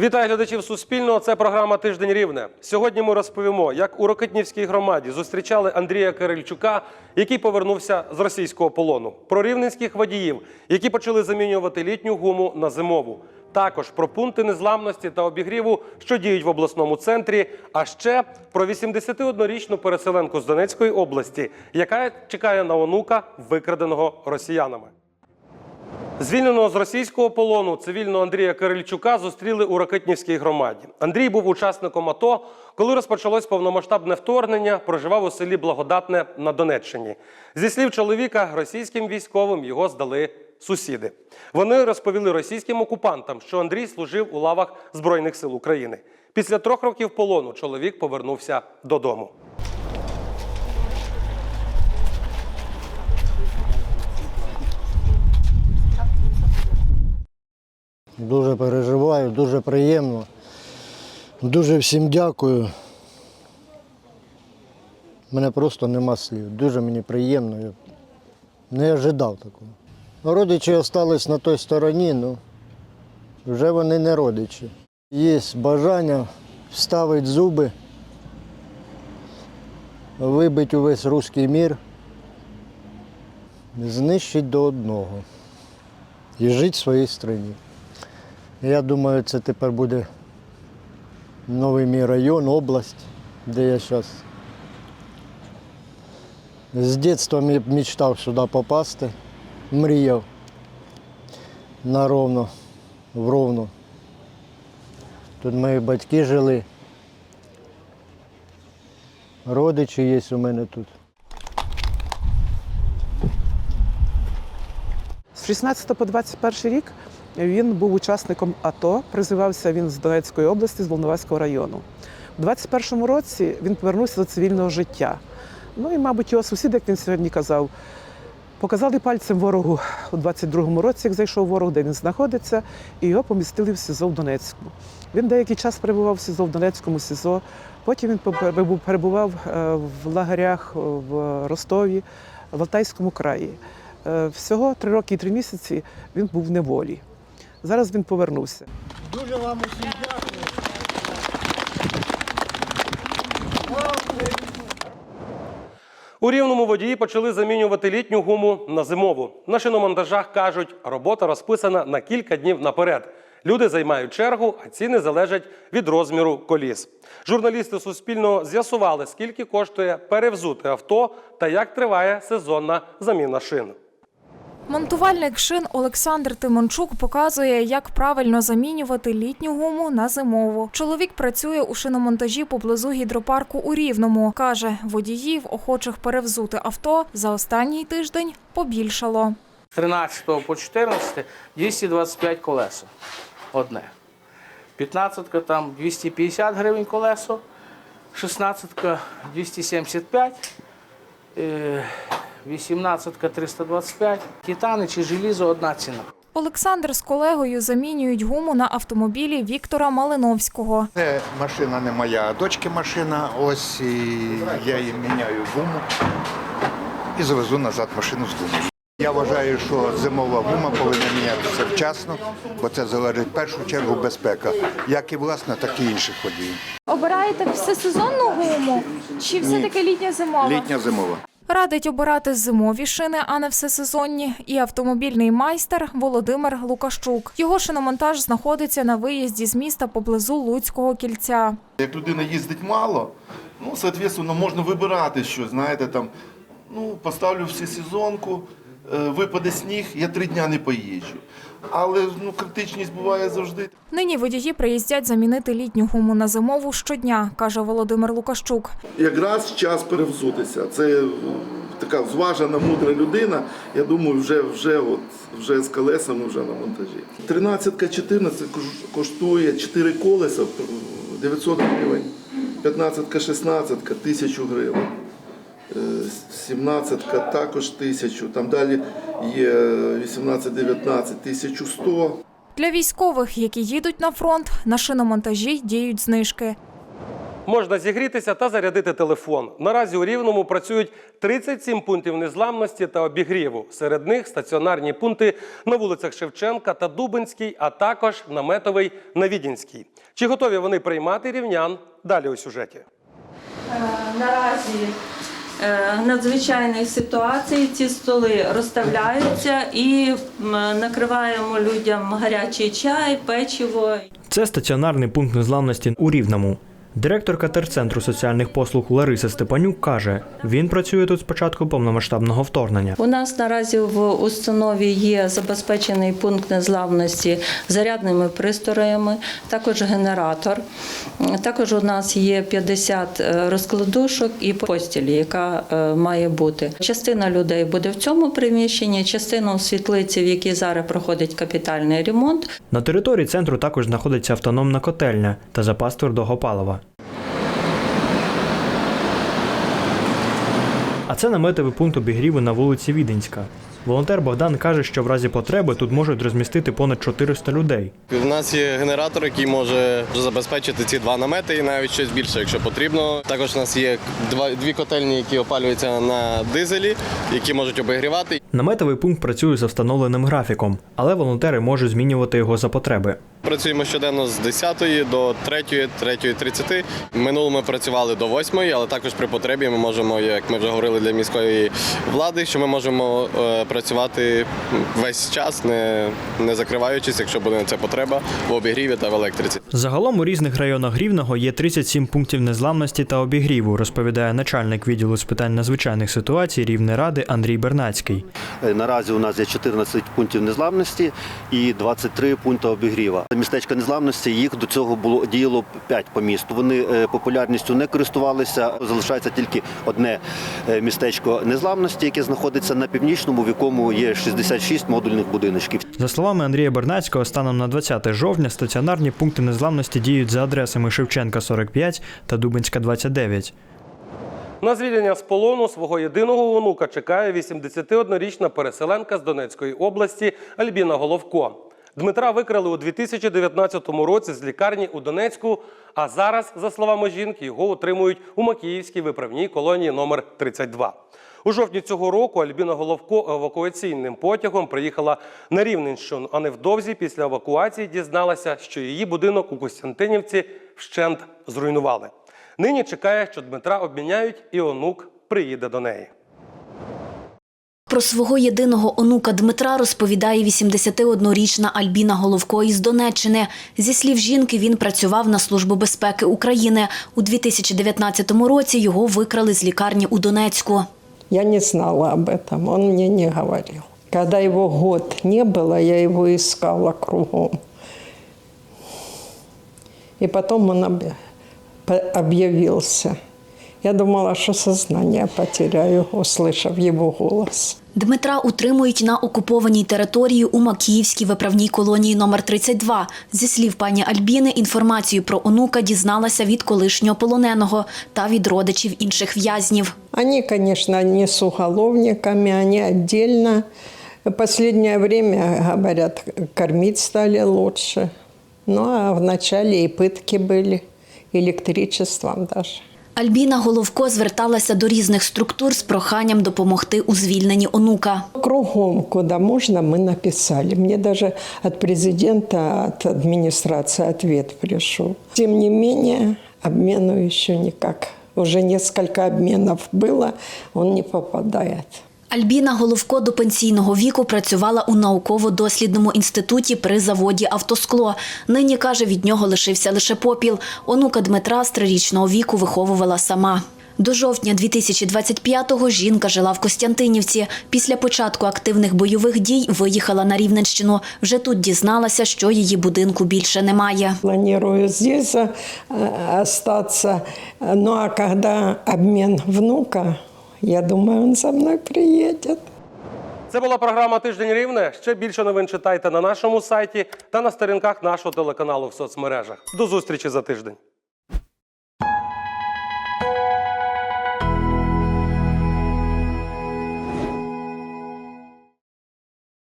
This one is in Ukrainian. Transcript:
Вітаю глядачів Суспільного. Це програма Тиждень Рівне. Сьогодні ми розповімо, як у Рокитнівській громаді зустрічали Андрія Кирильчука, який повернувся з російського полону. Про рівненських водіїв, які почали замінювати літню гуму на зимову. Також про пункти незламності та обігріву, що діють в обласному центрі. А ще про 81-річну переселенку з Донецької області, яка чекає на онука, викраденого росіянами. Звільненого з російського полону цивільного Андрія Кирильчука зустріли у Ракитнівській громаді. Андрій був учасником АТО, коли розпочалось повномасштабне вторгнення, проживав у селі Благодатне на Донеччині. Зі слів чоловіка, російським військовим його здали сусіди. Вони розповіли російським окупантам, що Андрій служив у лавах Збройних сил України. Після трьох років полону чоловік повернувся додому. Дуже переживаю, дуже приємно. Дуже всім дякую. Мене просто нема слів. Дуже мені приємно. Я не ожидав такого. Родичі залишились на той стороні, ну вже вони не родичі. Є бажання вставити зуби, вибити увесь руський мір, знищити до одного і жити в своїй країні. Я думаю, це тепер буде новий мій район, область, де я зараз. З дитинства мечтав сюди попасти, мріяв на ровно, в ровно. Тут мої батьки жили. Родичі є у мене тут. З 16 по 21 рік він був учасником АТО. Призивався він з Донецької області, з Волноваського району. У 21 році він повернувся до цивільного життя. Ну і, мабуть, його сусіди, як він сьогодні казав, показали пальцем ворогу у 22-му році, як зайшов ворог, де він знаходиться, і його помістили в СІЗО в Донецьку. Він деякий час перебував в СІЗО в Донецькому СІЗО. Потім він перебував е, в лагерях в Ростові, в Алтайському краї. Е, Всього три роки і три місяці він був в неволі. Зараз він повернувся. Дуже вам усім дякую. У рівному водії почали замінювати літню гуму на зимову. На шиномонтажах кажуть, робота розписана на кілька днів наперед. Люди займають чергу, а ціни залежать від розміру коліс. Журналісти Суспільного з'ясували, скільки коштує перевзути авто та як триває сезонна заміна шин. Монтувальник шин Олександр Тимончук показує, як правильно замінювати літню гуму на зимову. Чоловік працює у шиномонтажі поблизу гідропарку у Рівному. Каже, водіїв, охочих перевзути авто, за останній тиждень побільшало. 13 по 14 225 колесо. Одне. 15 там 250 гривень колесо, 16 275, е, 18 325. Титани чи желізо одна ціна. Олександр з колегою замінюють гуму на автомобілі Віктора Малиновського. Це машина не моя, а дочки машина. Ось і я їм міняю гуму і завезу назад машину з гумою. Я вважаю, що зимова гума повинна мінятися вчасно, бо це залежить в першу чергу безпека, як і власне, так і інших водіїв. Обираєте всесезонну гуму чи все-таки літня зимова? Літня зимова. Радить обирати зимові шини, а не всесезонні, і автомобільний майстер Володимир Лукашчук. Його шиномонтаж знаходиться на виїзді з міста поблизу Луцького кільця. Як людина їздить мало, ну, відповідно, можна вибирати що, знаєте, там, ну, поставлю всесезонку, випаде сніг, я три дня не поїжджу. Але ну, критичність буває завжди. Нині водії приїздять замінити літню гуму на зимову щодня, каже Володимир Лукащук. Якраз час перевзутися. Це е, така зважена, мудра людина. Я думаю, вже, вже, от, вже з колесами вже на монтажі. 13-14 коштує 4 колеса е, 900 гривень. 15-16 1000 гривень. 17-ка також 1000, там далі є 18-19 1100. Для військових, які їдуть на фронт, на шиномонтажі діють знижки. Можна зігрітися та зарядити телефон. Наразі у Рівному працюють 37 пунктів незламності та обігріву. Серед них стаціонарні пункти на вулицях Шевченка та Дубинській, а також наметовий на Відінській. Чи готові вони приймати рівнян? Далі у сюжеті. Наразі е, надзвичайних ситуацій ці столи розставляються і накриваємо людям гарячий чай, печиво. Це стаціонарний пункт незламності у Рівному. Директорка терцентру соціальних послуг Лариса Степанюк каже, він працює тут з початку повномасштабного вторгнення. У нас наразі в установі є забезпечений пункт незламності зарядними пристроями, також генератор. Також у нас є 50 розкладушок і постілі, яка е, має бути. Частина людей буде в цьому приміщенні, частина у світлиці, в якій зараз проходить капітальний ремонт. На території центру також знаходиться автономна котельня та запас твердого палива. А це наметовий пункт обігріву на вулиці Віденська. Волонтер Богдан каже, що в разі потреби тут можуть розмістити понад 400 людей. У нас є генератор, який може забезпечити ці два намети і навіть щось більше, якщо потрібно. Також у нас є дві котельні, які опалюються на дизелі, які можуть обігрівати. Наметовий пункт працює за встановленим графіком, але волонтери можуть змінювати його за потреби. Працюємо щоденно з 10 до 3, 3.30. Минулому ми працювали до 8, але також при потребі ми можемо, як ми вже говорили для міської влади, що ми можемо е, працювати весь час, не, не закриваючись, якщо буде на це потреба в обігріві та в електриці. Загалом у різних районах Рівного є 37 пунктів незламності та обігріву, розповідає начальник відділу з питань надзвичайних ситуацій Рівнеради Андрій Бернацький. Е, Наразі у нас є 14 пунктів незламності і 23 пункти обігріва. Містечка незламності їх до цього було діяло 5 по місту. Вони е, популярністю не користувалися. Залишається тільки одне е, містечко незламності, яке знаходиться на північному, в якому є 66 модульних будиночків. За словами Андрія Бернацького, станом на 20 жовтня стаціонарні пункти незламності діють за адресами Шевченка 45 та Дубинська 29. На звільнення з полону свого єдиного онука чекає 81-річна переселенка з Донецької області Альбіна Головко. Дмитра викрали у 2019 році з лікарні у Донецьку, а зараз, за словами жінки, його утримують у Макіївській виправній колонії номер 32. У жовтні цього року Альбіна Головко евакуаційним потягом приїхала на Рівненщину, а невдовзі після евакуації дізналася, що її будинок у Костянтинівці вщент зруйнували. Нині чекає, що Дмитра обміняють, і онук приїде до неї. Про свого єдиного онука Дмитра розповідає 81-річна Альбіна Головко із Донеччини. Зі слів жінки, він працював на Службу безпеки України. У 2019 році його викрали з лікарні у Донецьку. Я не знала об этом, он мне не говорил. Когда его год не было, я его искала кругом. И потом он объ- по- объявился. Я думала, что сознание потеряю, услышав его голос. Дмитра утримують на окупованій території у Макіївській виправній колонії номер 32. Зі слів пані Альбіни, інформацію про онука дізналася від колишнього полоненого та від родичів інших в'язнів. Они, конечно, не с уголовниками, они отдельно. Последнее время, говорят, кормить стали лучше. Ну, а вначале и пытки были, электричеством даже. Альбіна Головко зверталася до різних структур з проханням допомогти у звільненні онука. Кругом, куди можна, ми написали. Мені даже від президента, від адміністрації ответ прийшов. Тим не менше, обміну ще ніяк. Уже несколько обмінів було, он не попадает. Альбіна Головко до пенсійного віку працювала у науково-дослідному інституті при заводі «Автоскло». Нині, каже, від нього лишився лише попіл. Онука Дмитра з трирічного віку виховувала сама. До жовтня 2025-го жінка жила в Костянтинівці. Після початку активних бойових дій виїхала на Рівненщину. Вже тут дізналася, що її будинку більше немає. Планирую здесь э. Ну а когда обмен внука, я думаю, он за мной приедет. Це була програма Тиждень Рівне. Ще більше новин читайте на нашому сайті та на сторінках нашого телеканалу в соцмережах. До зустрічі за тиждень.